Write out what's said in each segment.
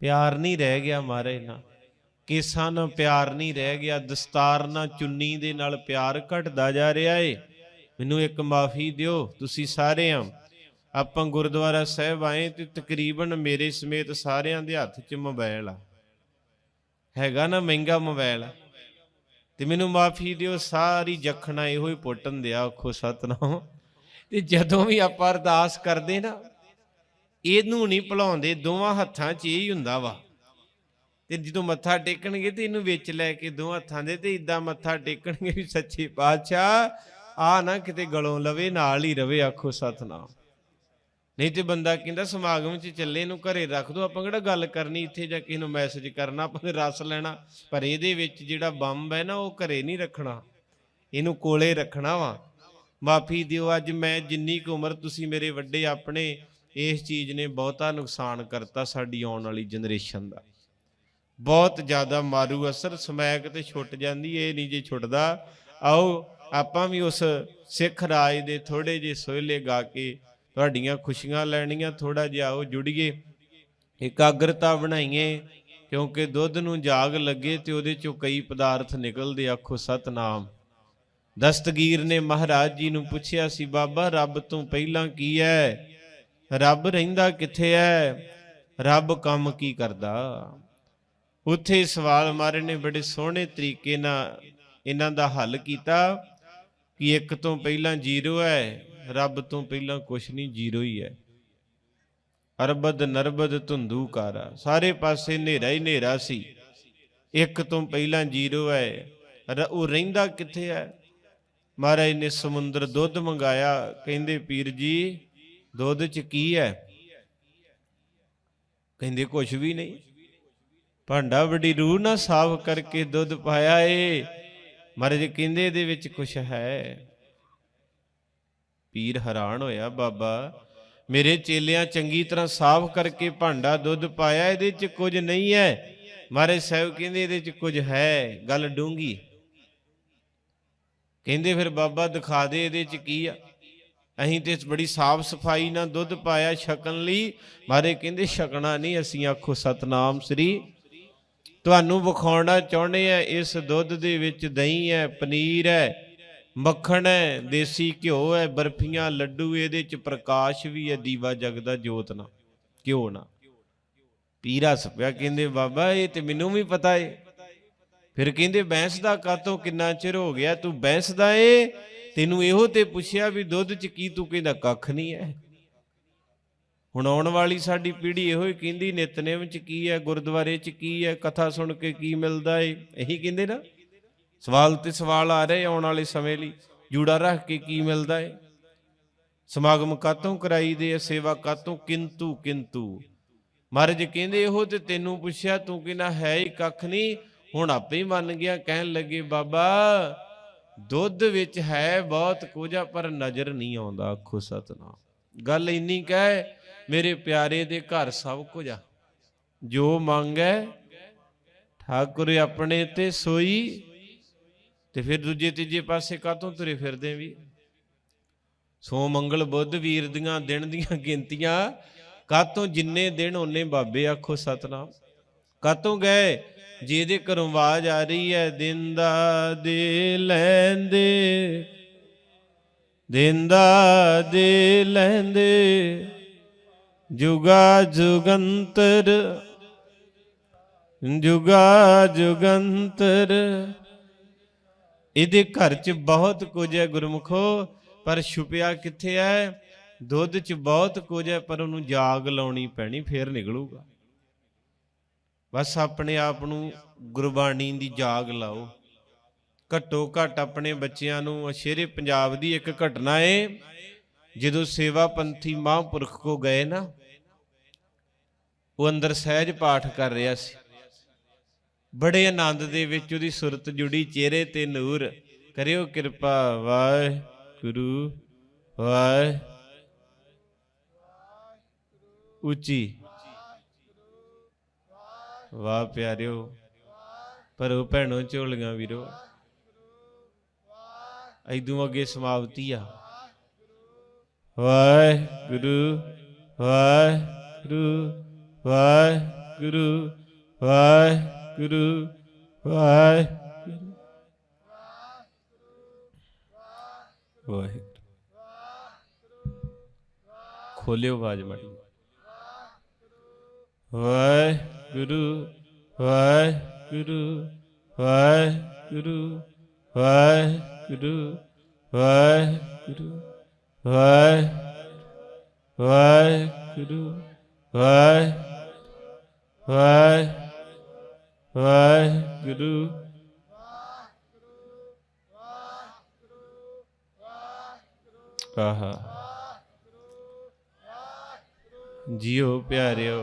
ਪਿਆਰ ਨਹੀਂ ਰਹਿ ਗਿਆ ਮਾਰੇ ਨਾਲ। ਕੇਸਾਂ ਨਾਲ ਪਿਆਰ ਨਹੀਂ ਰਹਿ ਗਿਆ, ਦਸਤਾਰ ਨਾਲ ਚੁੰਨੀ ਦੇ ਨਾਲ ਪਿਆਰ ਘਟਦਾ ਜਾ ਰਿਹਾ ਏ। ਮੈਨੂੰ ਇੱਕ ਮਾਫੀ ਦਿਓ, ਤੁਸੀਂ ਸਾਰੇ ਆ ਆਪਾਂ ਗੁਰਦੁਆਰਾ ਸਾਹਿਬ ਆਏ ਤੇ ਤਕਰੀਬਨ ਮੇਰੇ ਸਮੇਤ ਸਾਰਿਆਂ ਦੇ ਹੱਥ 'ਚ ਮੋਬਾਈਲ ਆ। ਹੈਗਾ ਨਾ ਮਹਿੰਗਾ ਮੋਬਾਈਲ ਤੇ ਮੈਨੂੰ ਮਾਫੀ ਦਿਓ, ਸਾਰੀ ਜਖਣਾ ਇਹੋ ਹੀ ਪੁੱਟਣ ਦਿਆ ਆਖੋ ਸਤਨਾਮ। ਤੇ ਜਦੋਂ ਵੀ ਆਪਾਂ ਅਰਦਾਸ ਕਰਦੇ ਨਾ ਇਹਨੂੰ ਨਹੀਂ ਭੁਲਾਉਂਦੇ, ਦੋਵਾਂ ਹੱਥਾਂ 'ਚ ਇਹ ਹੀ ਹੁੰਦਾ ਵਾ। ਤੇ ਜਦੋਂ ਮੱਥਾ ਟੇਕਣਗੇ ਤੇ ਇਹਨੂੰ ਵਿੱਚ ਲੈ ਕੇ ਦੋ ਹੱਥਾਂ ਦੇ ਤੇ ਇਦਾਂ ਮੱਥਾ ਟੇਕਣਗੇ ਵੀ ਸੱਚੇ ਪਾਤਸ਼ਾਹ ਆ ਨਾ ਕਿਤੇ ਗਲੋਂ ਲਵੇ, ਨਾਲ ਹੀ ਰਵੇ, ਆਖੋ ਸਤਨਾਮ। ਨਹੀਂ ਤੇ ਬੰਦਾ ਕਹਿੰਦਾ ਸਮਾਗਮ 'ਚ ਚੱਲੇ ਨੂੰ ਘਰੇ ਰੱਖ ਦੋ, ਆਪਾਂ ਕਿਹੜਾ ਗੱਲ ਕਰਨੀ ਇੱਥੇ ਜਾ ਕੇ ਨੂੰ ਮੈਸੇਜ ਕਰਨਾ, ਆਪਾਂ ਰਸ ਲੈਣਾ। ਪਰ ਇਹਦੇ ਵਿੱਚ ਜਿਹੜਾ ਬੰਬ ਹੈ ਨਾ, ਉਹ ਘਰੇ ਨਹੀਂ ਰੱਖਣਾ। ਇਹਨੂੰ ਕੋਲੇ ਰੱਖਣਾ ਵਾ। ਮਾਫੀ ਦਿਓ, ਅੱਜ ਮੈਂ ਜਿੰਨੀ ਕੁ ਉਮਰ ਤੁਸੀਂ ਮੇਰੇ ਵੱਡੇ ਆਪਣੇ ਇਸ ਚੀਜ਼ ਨੇ ਬਹੁਤਾ ਨੁਕਸਾਨ ਕਰਤਾ ਸਾਡੀ ਆਉਣ ਵਾਲੀ ਜਨਰੇਸ਼ਨ ਦਾ। ਬਹੁਤ ਜ਼ਿਆਦਾ ਮਾਰੂ ਅਸਰ, ਸਮੈਕ ਤੇ ਛੁੱਟ ਜਾਂਦੀ, ਇਹ ਨਹੀਂ ਜੇ ਛੁੱਟਦਾ। ਆਓ, ਆਪਾਂ ਵੀ ਉਸ ਸਿੱਖ ਰਾਜ ਦੇ ਥੋੜੇ ਜਿਹੇ ਸੋਹਲੇ ਗਾ ਕੇ ਤੁਹਾਡੀਆਂ ਖੁਸ਼ੀਆਂ ਲੈਣੀਆਂ ਥੋੜਾ ਜਿਹਾ ਆਓ ਜੁੜੀਏ। ਇਕਾਗਰਤਾ ਬਣਾਈਏ, ਕਿਉਂਕਿ ਦੁੱਧ ਨੂੰ ਜਾਗ ਲੱਗੇ ਤੇ ਉਹਦੇ ਚੋਂ ਕਈ ਪਦਾਰਥ ਨਿਕਲਦੇ, ਆਖੋ ਸਤਨਾਮ। ਦਸਤਗੀਰ ਨੇ ਮਹਾਰਾਜ ਜੀ ਨੂੰ ਪੁੱਛਿਆ ਸੀ, ਬਾਬਾ, ਰੱਬ ਤੋਂ ਪਹਿਲਾਂ ਕੀ ਹੈ? ਰੱਬ ਰਹਿੰਦਾ ਕਿੱਥੇ ਹੈ ਰੱਬ ਕੰਮ ਕੀ ਕਰਦਾ? ਉੱਥੇ ਸਵਾਲ ਮਾਰੇ ਨੇ, ਬੜੇ ਸੋਹਣੇ ਤਰੀਕੇ ਨਾਲ ਇਹਨਾਂ ਦਾ ਹੱਲ ਕੀਤਾ ਕਿ ਇੱਕ ਤੋਂ ਪਹਿਲਾਂ ਜ਼ੀਰੋ ਹੈ ਰੱਬ ਤੋਂ ਪਹਿਲਾਂ ਕੁਛ ਨਹੀਂ, ਜ਼ੀਰੋ ਹੀ ਹੈ ਅਰਬਦ ਨਰਬਦ ਧੁੰਦੂਕਾਰਾ ਸਾਰੇ ਪਾਸੇ ਹਨੇਰਾ ਹੀ ਹਨੇਰਾ ਸੀ। ਇੱਕ ਤੋਂ ਪਹਿਲਾਂ ਜ਼ੀਰੋ ਹੈ ਉਹ ਰਹਿੰਦਾ ਕਿੱਥੇ ਹੈ ਮਹਾਰਾਜ ਨੇ ਸਮੁੰਦਰ ਦੁੱਧ ਮੰਗਾਇਆ। ਕਹਿੰਦੇ, ਪੀਰ ਜੀ ਦੁੱਧ ਚ ਕੀ ਹੈ? ਕਹਿੰਦੇ ਕੁਝ ਵੀ ਨਹੀਂ। ਭਾਂਡਾ ਵੱਡੀ ਰੂਹ ਨਾਲ ਸਾਫ਼ ਕਰਕੇ ਦੁੱਧ ਪਾਇਆ ਏ। ਮਹਾਰਾਜ ਕਹਿੰਦੇ ਇਹਦੇ ਵਿੱਚ ਕੁਝ ਹੈ। ਪੀਰ ਹੈਰਾਨ ਹੋਇਆ, ਬਾਬਾ, ਮੇਰੇ ਚੇਲਿਆਂ ਚੰਗੀ ਤਰ੍ਹਾਂ ਸਾਫ਼ ਕਰਕੇ ਭਾਂਡਾ ਦੁੱਧ ਪਾਇਆ, ਇਹਦੇ 'ਚ ਕੁਝ ਨਹੀਂ ਹੈ। ਮਹਾਰਾਜ ਸਾਹਿਬ ਕਹਿੰਦੇ ਇਹਦੇ 'ਚ ਕੁਝ ਹੈ, ਗੱਲ ਡੂੰਗੀ ਕਹਿੰਦੇ ਫਿਰ ਬਾਬਾ ਦਿਖਾ ਦੇ ਇਹਦੇ 'ਚ ਕੀ ਆ। ਅਸੀਂ ਤੇ ਬੜੀ ਸਾਫ਼ ਸਫ਼ਾਈ ਨਾਲ ਦੁੱਧ ਪਾਇਆ ਛਕਣ ਲਈ। ਮਾਰੇ ਕਹਿੰਦੇ, ਛਕਣਾ ਨਹੀਂ, ਅਸੀਂ ਆਖੋ, ਸਤਨਾਮ ਸ੍ਰੀ। ਤੁਹਾਨੂੰ ਵਿਖਾਉਣਾ ਚਾਹੁੰਦੇ ਆ, ਇਸ ਦੁੱਧ ਦੇ ਵਿੱਚ ਦਹੀਂ ਹੈ, ਪਨੀਰ ਹੈ, ਮੱਖਣ ਹੈ, ਦੇਸੀ ਘਿਓ ਹੈ, ਬਰਫੀਆਂ, ਲੱਡੂ, ਇਹਦੇ ਚ ਪ੍ਰਕਾਸ਼ ਵੀ ਹੈ, ਦੀਵਾ ਜਗਦਾ ਜੋਤ ਨਾ ਘਿਓ ਨਾ ਪੀਰਾ ਸਪਿਆ, ਕਹਿੰਦੇ, ਬਾਬਾ, ਇਹ ਤੇ ਮੈਨੂੰ ਵੀ ਪਤਾ ਏ। ਫਿਰ ਕਹਿੰਦੇ ਬੈਂਸ ਦਾ ਕਾਤੋਂ ਕਿੰਨਾ ਚਿਰ ਹੋ ਗਿਆ, ਤੂੰ ਬੈਂਸ ਦਾ ਏ? ਤੈਨੂੰ ਇਹੋ ਤੇ ਪੁੱਛਿਆ ਵੀ ਦੁੱਧ ਚ ਕੀ ਤੂੰ ਕਹਿੰਦਾ ਕੱਖ ਨਹੀਂ ਹੈ ਹੁਣ ਆਉਣ ਵਾਲੀ ਸਾਡੀ ਪੀੜ੍ਹੀ ਇਹੋ ਹੀ ਕਹਿੰਦੀ, ਨਿਤਨੇਮ ਚ ਕੀ ਹੈ ਗੁਰਦੁਆਰੇ ਚ ਕੀ ਹੈ ਕਥਾ ਸੁਣ ਕੇ ਕੀ ਮਿਲਦਾ ਏ। ਇਹੀ ਕਹਿੰਦੇ ਨਾ। ਸਵਾਲ ਤੇ ਸਵਾਲ ਆ ਰਹੇ ਆਉਣ ਵਾਲੇ ਸਮੇਂ ਲਈ। ਜੂੜਾ ਰੱਖ ਕੇ ਕੀ ਮਿਲਦਾ ਏ। ਸਮਾਗਮ ਕਾਤੋਂ ਕਰਾਈ ਦੇ ਸੇਵਾ ਕਾਤੋਂ ਕਿੰਤੂ ਕਿੰਤੂ। ਮਹਾਰਾਜ ਕਹਿੰਦੇ, ਇਹੋ ਤੇ ਤੈਨੂੰ ਪੁੱਛਿਆ, ਤੂੰ ਕਹਿੰਦਾ ਹੈ ਹੀ ਕੱਖ ਨਹੀਂ। ਹੁਣ ਆਪੇ ਹੀ ਮੰਨ ਗਿਆ, ਕਹਿਣ ਲੱਗੇ, ਬਾਬਾ ਦੁੱਧ ਵਿੱਚ ਹੈ ਬਹੁਤ ਕੁਝ ਆ ਪਰ ਨਜ਼ਰ ਨਹੀਂ ਆਉਂਦਾ ਆਖੋ ਸਤਨਾਮ। ਗੱਲ ਇੰਨੀ ਕਹਿ ਮੇਰੇ ਪਿਆਰੇ ਦੇ ਘਰ ਸਭ ਕੁਝ ਆ। ਜੋ ਮੰਗੈ ਠਾਕੁਰ ਆਪਣੇ ਤੇ ਸੋਈ, ਤੇ ਫਿਰ ਦੂਜੇ ਤੀਜੇ ਪਾਸੇ ਕਾਤੋਂ ਤੁਰੇ ਫਿਰਦੇ ਵੀ? ਸੋ ਮੰਗਲ ਬੁੱਧ ਵੀਰ ਦੀਆਂ ਦਿਨ ਦੀਆਂ ਗਿਣਤੀਆਂ ਕਾਤੋਂ ਜਿੰਨੇ ਦਿਨ ਉਹਨੇ ਬਾਬੇ, ਆਖੋ ਸਤਨਾਮ। ਕਾਤੋਂ ਗਏ? ਜਿਹਦੇ ਘਰੋਂ ਆਵਾਜ਼ ਆ ਰਹੀ ਹੈ, ਦਿੰਦਾ ਦੇ ਲੈਂਦੇ। ਦਿੰਦਾ ਦੇ ਲੈਂਦੇ। ਜੁਗਾ ਜੁਗੰਤਰ ਜੁਗਾ ਜੁਗੰਤਰ। ਇਹਦੇ ਘਰ 'ਚ ਬਹੁਤ ਕੁਝ ਹੈ ਗੁਰਮੁਖੋ, ਪਰ ਛੁਪਿਆ ਕਿੱਥੇ ਹੈ? ਦੁੱਧ 'ਚ ਬਹੁਤ ਕੁਝ ਹੈ, ਪਰ ਉਹਨੂੰ ਜਾਗ ਲਾਉਣੀ ਪੈਣੀ, ਫੇਰ ਨਿਕਲੂਗਾ। ਬਸ ਆਪਣੇ ਆਪ ਨੂੰ ਗੁਰਬਾਣੀ ਦੀ ਜਾਗ ਲਾਓ। ਘੱਟੋ ਘੱਟ ਆਪਣੇ ਬੱਚਿਆਂ ਨੂੰ ਸ਼ੇਰੇ ਪੰਜਾਬ ਦੀ ਇੱਕ ਘਟਨਾ ਏ, ਜਦੋਂ ਸੇਵਾ ਪੰਥੀ ਮਹਾਂਪੁਰਖ ਕੋ ਗਏ ਨਾ, ਉਹ ਅੰਦਰ ਸਹਿਜ ਪਾਠ ਕਰ ਰਿਹਾ ਸੀ। ਬੜੇ ਆਨੰਦ ਦੇ ਵਿੱਚ ਉਹਦੀ ਸੁਰਤ ਜੁੜੀ, ਚਿਹਰੇ ਤੇ ਨੂਰ, ਕਰਿਓ ਕਿਰਪਾ, ਵਾਹਿਗੁਰੂ, ਵਾਹਿ, ਉੱਚੀ। ਵਾਹ ਪਿਆਰਿਓ ਪਰੋ ਭੈਣੋ ਝੋਲੀਆਂ ਵੀਰੋ। ਐਦੂ ਅੱਗੇ ਸਮਾਪਤੀ ਆ। ਵਾਹਿਗੁਰੂ ਵਾਹਿਗੁਰੂ ਵਾਹਿ ਵਾਹਿਗੁਰੂ ਵਾਹਿਗੁਰੂ ਵਾਹਿਗੁਰੂ। ਵਾਹਿਗੁਰੂ। ਖੋਲਿਓ ਆਵਾਜ਼ ਮਾੜੀ ਵਾਹਿਗੁਰੂ ਵਾਹਿਗੁਰੂ ਵਾਹਿਗੁਰੂ ਵਾਹਿਗੁਰੂ ਵਾਹਿਗੁਰੂ ਵਾਹਿ ਵਾਹਿਗੁਰੂ ਵਾਹਿ ਵਾਹਿ ਵਾਹਿਗੁਰੂ ਆਹਾ ਜੀਓ ਪਿਆਰਿਓ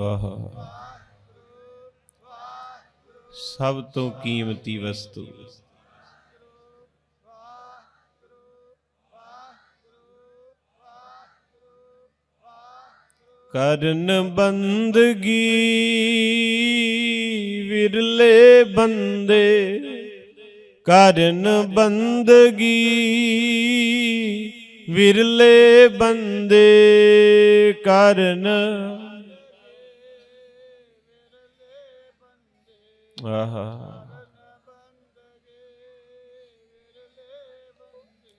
ਆਹਾ ਸਭ ਤੋਂ ਕੀਮਤੀ ਵਸਤੂ। ਕਰਨ ਬੰਦਗੀ ਵਿਰਲੇ ਬੰਦੇ ਕਰਨ ਬੰਦਗੀ ਵਿਰਲੇ ਬੰਦੇ ਕਰਨ ਆਹਾ।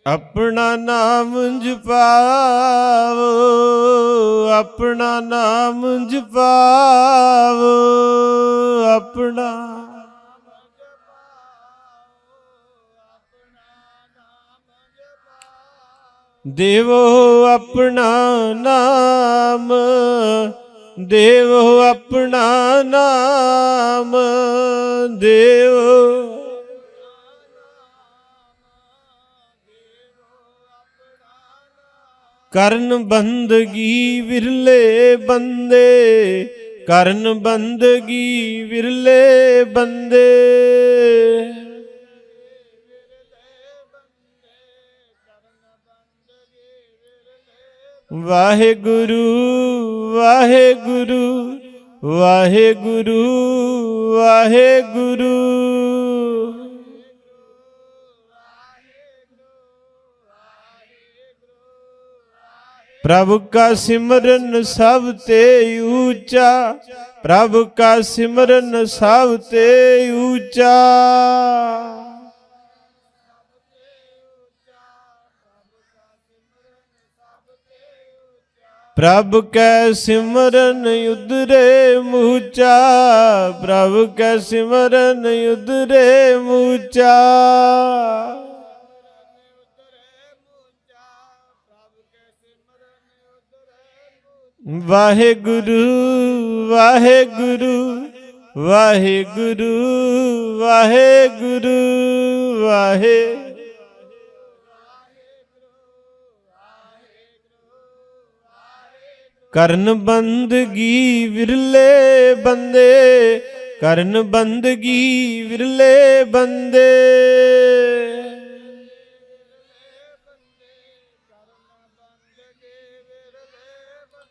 ਆਪਣਾ ਨਾਮ ਜਪਾਵੋ ਆਪਣਾ ਨਾਮ ਜਪਾਵੋ ਆਪਣਾ ਦੇਵੋ ਆਪਣਾ ਨਾਮ। ਦੇਵੋ ਆਪਣਾ ਨਾਮ ਦੇਵੋ ਕਰਨ ਬੰਦਗੀ ਵਿਰਲੇ ਬੰਦੇ ਕਰਨ ਬੰਦਗੀ ਵਿਰਲੇ ਬੰਦੇ। ਵਾਹਿਗੁਰੂ ਵਾਹਿਗੁਰੂ ਵਾਹਿਗੁਰੂ ਵਾਹਿਗੁਰੂ। ਪ੍ਰਭ ਕਾ ਸਿਮਰਨ ਸਭ ਤੇ ਊਚਾ, ਪ੍ਰਭ ਕਾ ਸਿਮਰਨ ਸਭ ਤੇ ਊਚਾ। ਪ੍ਰਭ ਕੈ ਸਿਮਰਨ ਉਦਰੇ ਮੂਚਾ, ਪ੍ਰਭ ਕੈ ਸਿਮਰਨ ਉਦਰੇ ਮੂਚਾ। ਵਾਹਿਗੁਰੂ ਵਾਹਿਗੁਰੂ ਵਾਹਿਗੁਰੂ ਵਾਹਿਗੁਰੂ, ਵਾਹਿ ਕਰਨ ਬੰਦਗੀ ਵਿਰਲੇ ਬੰਦੇ ਕਰਨ ਬੰਦਗੀ ਵਿਰਲੇ ਬੰਦੇ।